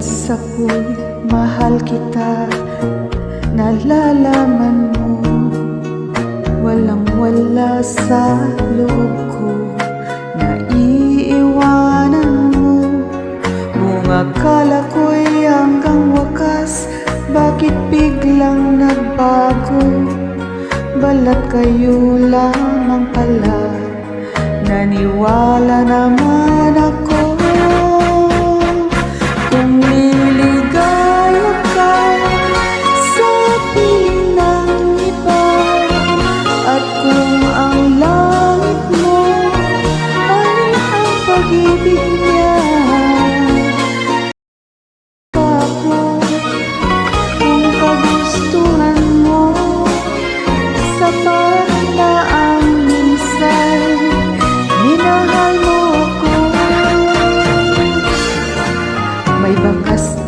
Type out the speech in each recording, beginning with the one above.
Simulat sa mahal kita. Nalalaman mo Walang wala sa loob ko. Naiiwanan mo Kung akala ko'y hanggang wakas Bakit biglang nagbago? Balat kayo lamang pala. Naniwala naman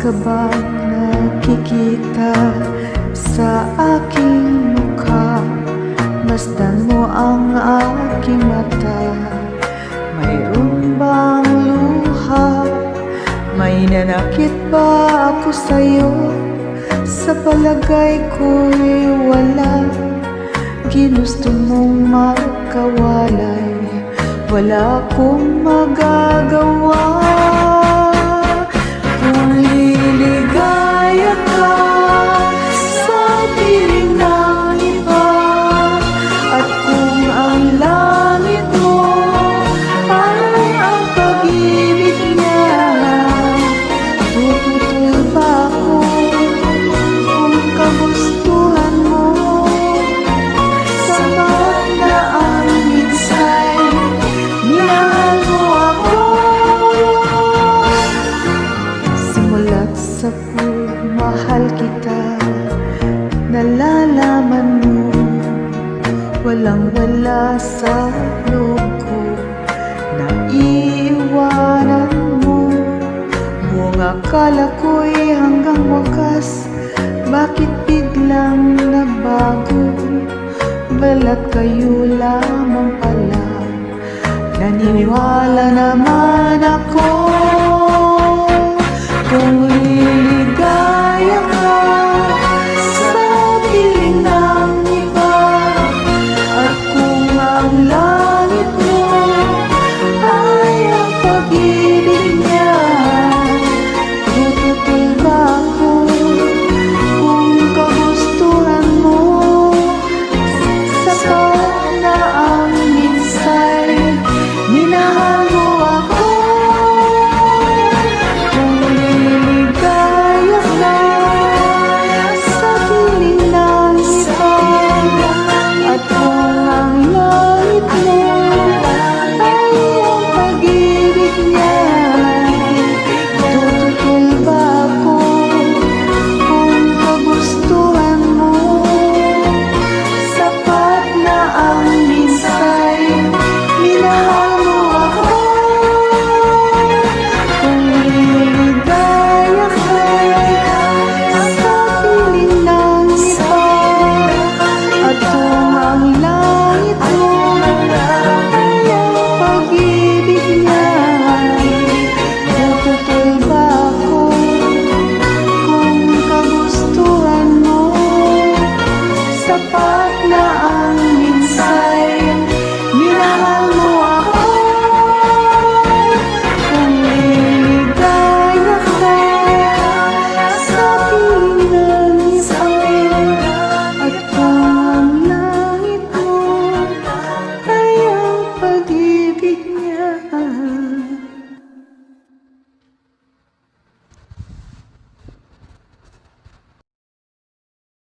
ka bang nakikita Sa aking mukha Masdan mo ang aking mata. Mayroon bang May nanakit ba ako sa'yo? Sa palagay ko'y wala. Ginusto mong makawalay Wala akong magagawa sa loob ko Naiiwanan mo. Buong akala ko'y hanggang wakas Bakit biglang nagbago Balat kayo lamang pala. Naniniwala naman ako la la la.